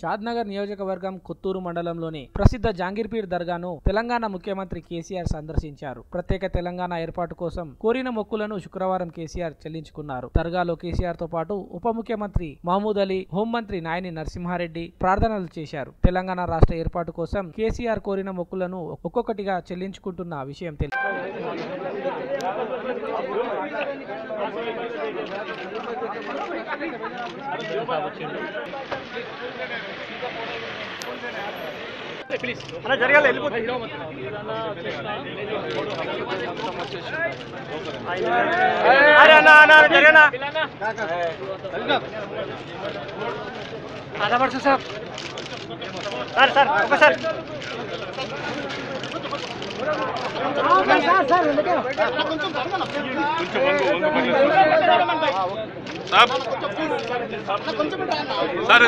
షాద్నగర్ నియోజకవర్గం కొత్తూరు మండలంలోని ప్రసిద్ధ జాంగీర్పీర్ దర్గాను తెలంగాణ ముఖ్యమంత్రి కేసీఆర్ సందర్శించారు. ప్రత్యేక తెలంగాణ ఏర్పాటు కోసం కోరిన మొక్కులను శుక్రవారం కేసీఆర్ చెల్లించుకున్నారు. దర్గాలో కేసీఆర్తో పాటు ఉప ముఖ్యమంత్రి మహమూద్ అలీ హోంమంత్రి నాయని నరసింహారెడ్డి ప్రార్థనలు చేశారు. తెలంగాణ రాష్ట్ర ఏర్పాటు కోసం కేసీఆర్ కోరిన మొక్కులను ఒక్కొక్కటిగా చెల్లించుకుంటున్న విషయం తెలియదు అలా జరగాలి వెళ్ళిపోతుంది అరే అన్న అన్న అన్న, జరగనా ఆధాపడుచు సార్ సార్ సార్ ఒకసారి సార్